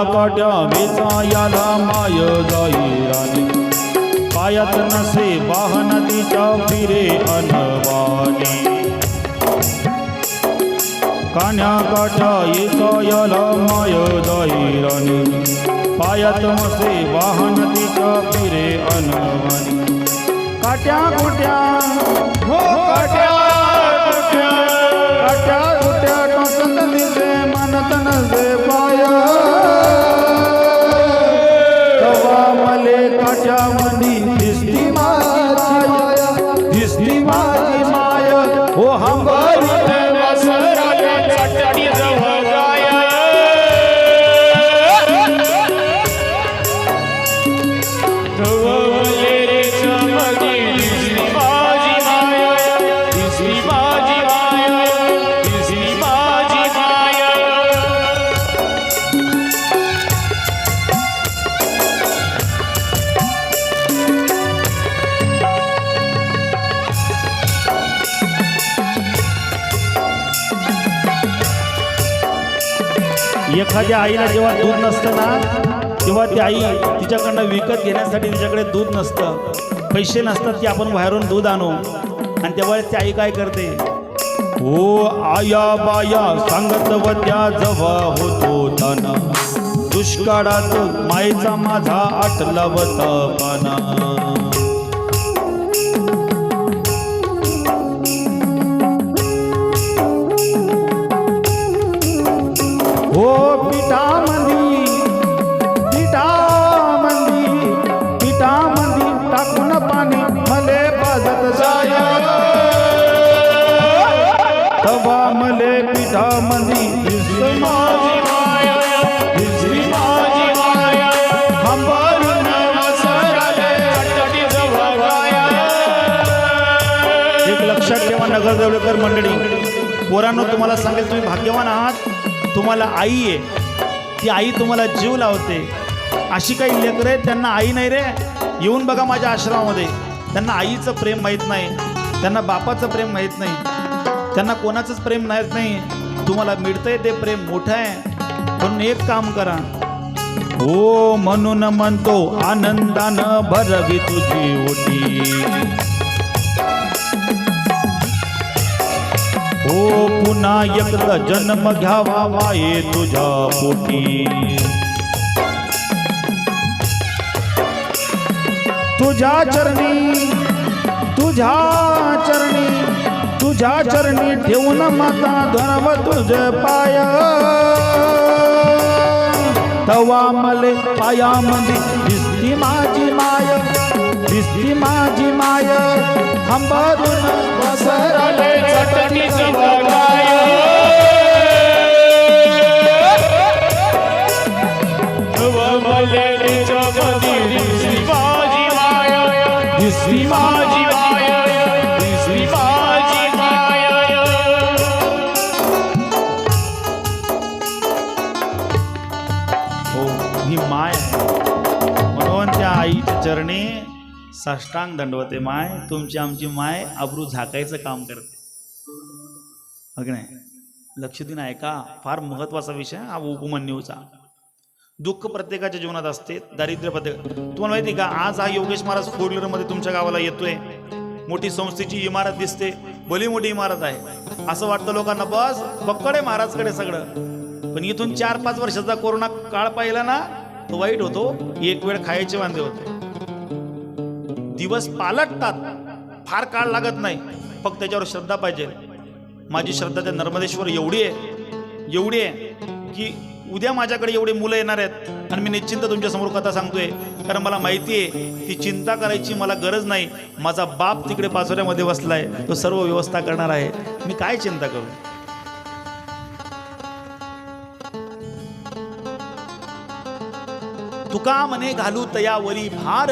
काट्या वेचायाला माय जाई राणी पायात नसे वाहन तिच्या फिरे अनवाणी कान्या काट्या येचायाला माय जाई राणी पायात नसे वाहन तिच्या फिरे अनवाणी काट्या कुट्या हो काट्या एखाद्या आईला जेव्हा दूध नसतं ना तेव्हा ती आई तिच्याकडनं विकत घेण्यासाठी तिच्याकडे दूध नसतं. पैसे नसतात की आपण बाहेरून दूध आणू. आणि तेव्हा ती आई काय करते? हो आया बाया सांगत वत्या जवा होतो ताना दुष्काळात माईचा माझा आटला वता हो पिठामंदी पिठामंदी पिठामंदी टाकून पाणी मले पाजत जाय. तवा मले पिठामंदी माझी माया माझी माया एक लक्षात ठेवा नगर देवळकर मंडळी. पोरांनो तुम्हाला सांगेल तुम्ही भाग्यवान आहात. तुम्हाला आई आहे. ती आई तुम्हाला जीव लावते. अशी काही लेकरं आहेत त्यांना आई नाही रे. येऊन बघा माझ्या आश्रमामध्ये. त्यांना आईचं प्रेम माहीत नाही. त्यांना बापाचं प्रेम माहीत नाही. त्यांना कोणाचंच प्रेम माहीत नाही. तुम्हाला मिळतंय ते प्रेम मोठं आहे. पण एक काम करा. हो म्हणून म्हणतो आनंदानं भरवी तुझी ओटी. हो पुन्हा एकदा जन्म घ्यावा वाये तुझ्या पोटी. तुझ्या चरणी तुझ्या चरणी तुझ्या चरणी ठेवून माता धनव तुझे पाय. तवा मले पायामध्ये दिसली माझी माय. दिसली माझी माय. हंबारून बसरले चटणी जवळ साष्टांग दंडवते माय तुमची आमची माय अब्रू झाकायचं काम करते. हो अगदी नाही? लक्ष देऊन ऐका फार महत्त्वाचा विषय हा उपमन्यूचा. दुःख प्रत्येकाच्या जीवनात असते दारिद्र्य प्रत्येक तुम्हाला माहिती का आज हा योगेश महाराज फोर व्हीलरमध्ये तुमच्या गावाला येतोय. मोठी संस्थेची इमारत दिसते भली मोठी इमारत आहे. असं वाटतं लोकांना बस बक्कड आहे महाराजकडे सगळं. पण इथून चार पाच वर्षाचा कोरोना काळ पाहिला ना तो वाईट होतो. एक वेळ खायचे वांदे होते. दिवस पालटतात. फार काळ लागत नाही. फक्त त्याच्यावर श्रद्धा पाहिजे. माझी श्रद्धा त्या नर्मदेश्वर एवढी आहे एवढी आहे की उद्या माझ्याकडे एवढे मुलं येणार आहेत. आणि मी निश्चिंत तुमच्यासमोर कथा सांगतोय. कारण मला माहिती आहे ती चिंता करायची मला गरज नाही. माझा बाप तिकडे पाचोऱ्यामध्ये बसलाय. तो सर्व व्यवस्था करणार आहे. मी काय चिंता करू? तुका म्हणे घालू तयावरी भार.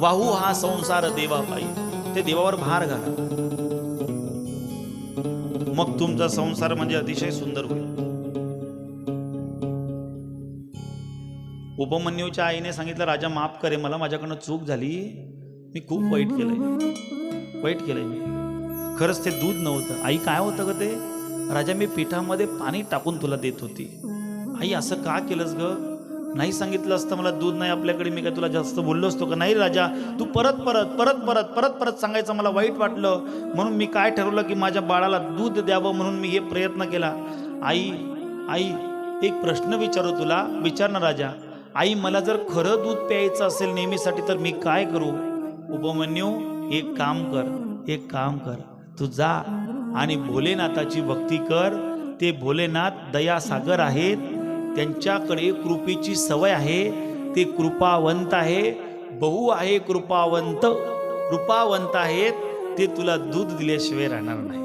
वाहू हा संसार देवा पायी. ते देवावर भार घाला. मग तुमचा संसार म्हणजे अतिशय सुंदर होईल. उपमन्यूच्या आईने सांगितलं राजा माफ करे मला माझ्याकडनं चूक झाली. मी खूप वाईट केलंय. वाईट केलंय मी. खरंच ते दूध नव्हतं. आई काय होतं ग ते? राजा मी पिठामध्ये पाणी टाकून तुला देत होती. आई असं का केलंस ग? नाही सांगितलं असतं मला दूध नाही आपल्याकडे मी काय तुला जास्त बोललो असतो का? नाही राजा तू परत परत परत परत परत परत सांगायचं मला वाईट वाटलं. म्हणून मी काय ठरवलं की माझ्या बाळाला दूध द्यावं म्हणून मी हे प्रयत्न केला. आई आई एक प्रश्न विचारू तुला. विचार ना राजा. आई मला जर खरं दूध प्यायचं असेल नेहमीसाठी तर मी काय करू? उपमन्यू एक काम कर एक काम कर. तू जा आणि भोलेनाथाची भक्ती कर. ते भोलेनाथ दयासागर आहेत. त्यांच्याकडे कृपेची सवय आहे. ते कृपावंत आहे. बहु आहे कृपावंत. कृपावंत आहेत. ते तुला दूध दिल्याशिवाय राहणार नाही.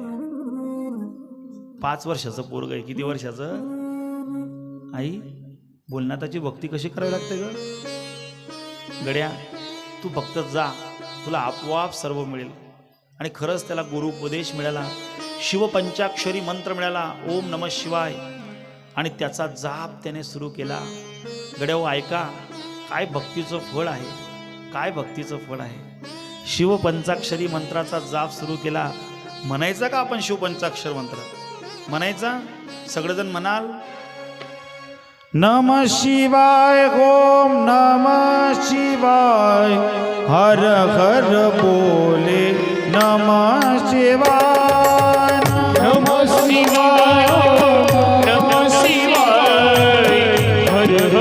पाच वर्षाचं पोरग आहे. किती वर्षाचं? आई बोलनाथाची भक्ती कशी करावी लागते ग? गड्या तू फक्त जा. तुला आपोआप सर्व मिळेल. आणि खरंच त्याला गुरु उपदेश मिळाला. शिवपंचाक्षरी मंत्र मिळाला. ओम नम शिवाय. आणि त्याचा जाप त्याने सुरू केला. गड्याओ ऐका काय भक्तीचं फळ आहे? काय भक्तीचं फळ आहे? शिवपंचाक्षरी मंत्राचा जाप सुरू केला. म्हणायचा का आपण शिवपंचाक्षर मंत्र? म्हणायचा? सगळेजण म्हणाल नम शिवाय ओम नम शिवाय हर हर बोले नम शिवाय.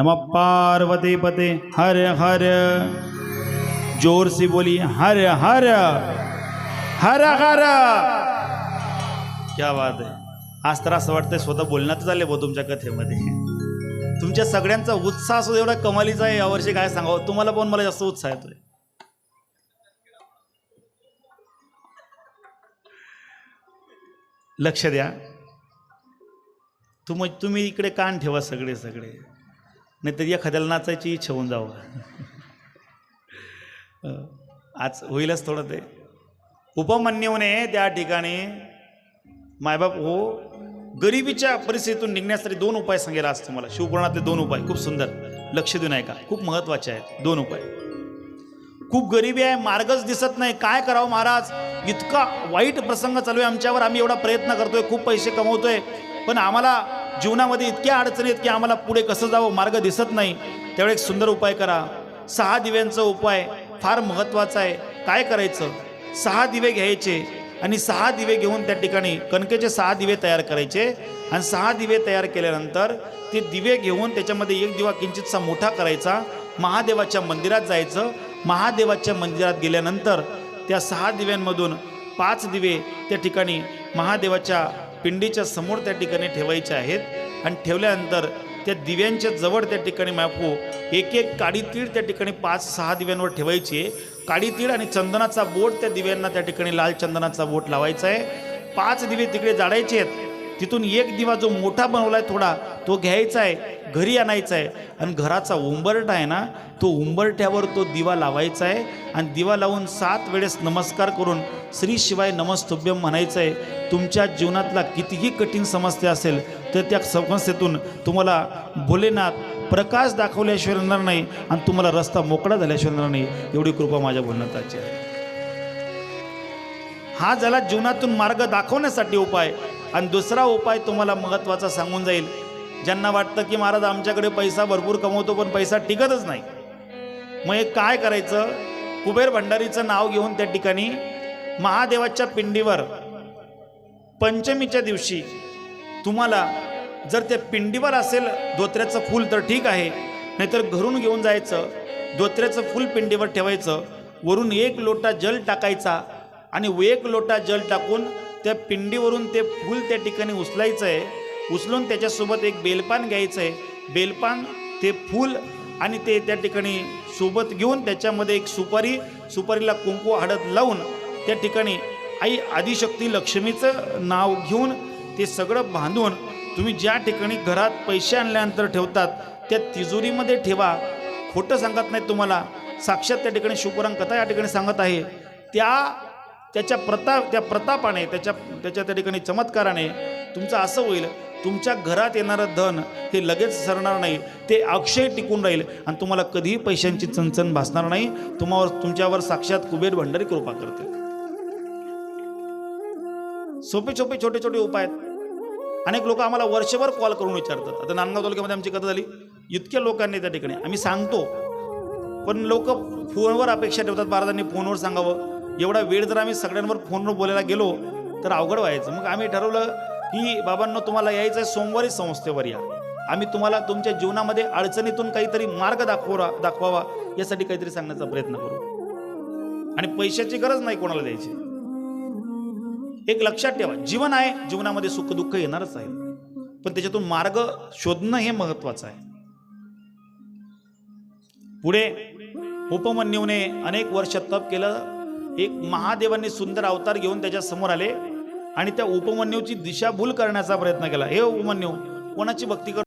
नम पार्वती पते हर हर। जोर से बोली हर हर। हर हर। क्या बात आहे आज तर असं वाटतंय स्वतः बोलण्यात झाले भाऊ तुमच्या कथेमध्ये. तुमच्या सगळ्यांचा उत्साह सुद्धा एवढा कमालीचा आहे यावर्षी काय सांगावं? तुम्हाला पण मला जास्त उत्साह येतोय. लक्ष द्या. तुम तुम्ही इकडे कान ठेवा सगळे सगळे. नाहीतर एखाद्याला नाचायची इच्छा होऊन जावं. आज होईलच थोडं ते. उपमन्यूने त्या ठिकाणी मायबाप हो गरिबीच्या परिस्थितीतून निघण्यासाठी दोन उपाय सांगायला आज तुम्हाला. शिवपुराणातले दोन उपाय खूप सुंदर. लक्ष देऊन ऐका खूप महत्त्वाचे आहेत दोन उपाय. खूप गरिबी आहे मार्गच दिसत नाही. काय करावं महाराज? इतका वाईट प्रसंग चालू आहे आमच्यावर. आम्ही एवढा प्रयत्न करतोय खूप पैसे कमवतोय. पण आम्हाला जीवनामध्ये इतक्या अडचणी आहेत की आम्हाला पुढे कसं जावं मार्ग दिसत नाही. त्यावेळी एक सुंदर उपाय करा. सहा दिव्यांचा उपाय फार महत्त्वाचा आहे. काय करायचं? सहा दिवे घ्यायचे आणि सहा दिवे घेऊन त्या ठिकाणी कणकेचे सहा दिवे तयार करायचे आणि सहा दिवे तयार केल्यानंतर ते दिवे घेऊन त्याच्यामध्ये एक दिवा किंचितसा मोठा करायचा. महादेवाच्या मंदिरात जायचं. महादेवाच्या मंदिरात गेल्यानंतर त्या सहा दिव्यांमधून पाच दिवे त्या ठिकाणी महादेवाच्या पिंडीच्या समोर त्या ठिकाणी ठेवायचे आहेत. आणि ठेवल्यानंतर त्या दिव्यांच्या जवळ त्या ठिकाणी मापू एक एक काडी तीळ त्या ठिकाणी पाच सहा दिव्यांवर ठेवायची. आहे काडी तीळ आणि चंदनाचा बोट त्या दिव्यांना त्या ठिकाणी लाल चंदनाचा बोट लावायचा आहे. पाच दिवे तिकडे जाळायचे आहेत. तिथून एक दिवा जो मोठा बनवलाय थोडा तो घ्यायचा आहे घरी आणायचा आहे. आणि घराचा उंबरठा आहे ना तो उंबरठ्यावर तो दिवा लावायचा आहे. आणि दिवा लावून सात वेळेस नमस्कार करून श्री शिवाय नमस्तुभ्यम म्हणायचं आहे. तुमच्या जीवनातला कितीही कठीण समस्या असेल तर त्या समस्येतून तुम्हाला भोलेनाथ प्रकाश दाखवल्याशिवाय येणार नाही आणि तुम्हाला रस्ता मोकळा झाल्याशिवाय येणार नाही. एवढी कृपा माझ्या बोलण्याची आहे. हा झाला जीवनातून मार्ग दाखवण्यासाठी उपाय. आणि दुसरा उपाय तुम्हाला महत्त्वाचा सांगून जाईल. ज्यांना वाटतं की महाराज आमच्याकडे पैसा भरपूर कमवतो पण पैसा टिकतच नाही. मग हे काय करायचं? कुबेर भंडारीचं नाव घेऊन त्या ठिकाणी महादेवाच्या पिंडीवर पंचमीच्या दिवशी तुम्हाला जर त्या पिंडीवर असेल धोत्र्याचं फूल तर ठीक आहे. नाहीतर घरून घेऊन जायचं धोत्र्याचं फूल पिंडीवर ठेवायचं वरून एक लोटा जल टाकायचा आणि एक लोटा जल टाकून त्या पिंडीवरून ते फूल त्या ठिकाणी उचलायचं आहे उचलून त्याच्यासोबत एक बेलपान घ्यायचं आहे बेलपान ते फूल आणि ते त्या ठिकाणी सोबत घेऊन त्याच्यामध्ये एक सुपारी सुपारीला कुंकू हळद लावून त्या ठिकाणी आई आदिशक्ती लक्ष्मीचं नाव घेऊन ते सगळं बांधून तुम्ही ज्या ठिकाणी घरात पैसे आणल्यानंतर ठेवतात त्या तिजोरीमध्ये ठेवा. खोटं सांगत नाही तुम्हाला. साक्षात त्या ठिकाणी शुभरंग कथा या ठिकाणी सांगत आहे. त्या त्याच्या प्रताप त्या प्रतापाने त्याच्या त्याच्या त्या ठिकाणी चमत्काराने तुमचं असं होईल तुमच्या घरात येणारं धन हे लगेच सरणार नाही ते अक्षय टिकून राहील आणि तुम्हाला कधीही पैशांची चणचण भासणार नाही तुम्हावर तुमच्यावर साक्षात कुबेर भंडारी कृपा करते सोपे सोपे छोटे छोटे उपाय आहेत. अनेक लोक आम्हाला वर्षभर कॉल करून विचारतात. आता नांदगाव तालुक्यामध्ये आमची कथा झाली. इतक्या लोकांनी त्या ठिकाणी आम्ही सांगतो. पण लोक फोनवर अपेक्षा ठेवतात महाराजांनी फोनवर सांगावं. एवढा वेळ जर आम्ही सगळ्यांवर फोनवर बोलायला गेलो तर अवघड व्हायचं. मग आम्ही ठरवलं की बाबांनो तुम्हाला यायचं आहे सोमवारी संस्थेवर या. आम्ही तुम्हाला तुमच्या जीवनामध्ये अडचणीतून काहीतरी मार्ग दाखवा दाखवावा यासाठी काहीतरी सांगण्याचा प्रयत्न करू. आणि पैशाची गरज नाही कोणाला द्यायची. एक लक्षात ठेवा जीवन आहे जीवनामध्ये सुख दुःख येणारच आहे. पण त्याच्यातून मार्ग शोधणं हे महत्वाचं आहे. पुढे उपमन्यूने अनेक वर्ष तप केलं एक महादेवाने सुंदर अवतार घेऊन त्याच्यासमोर आले आणि त्या उपमन्यूची दिशाभूल करण्याचा प्रयत्न केला. हे उपमन्यू कोणाची भक्ती कर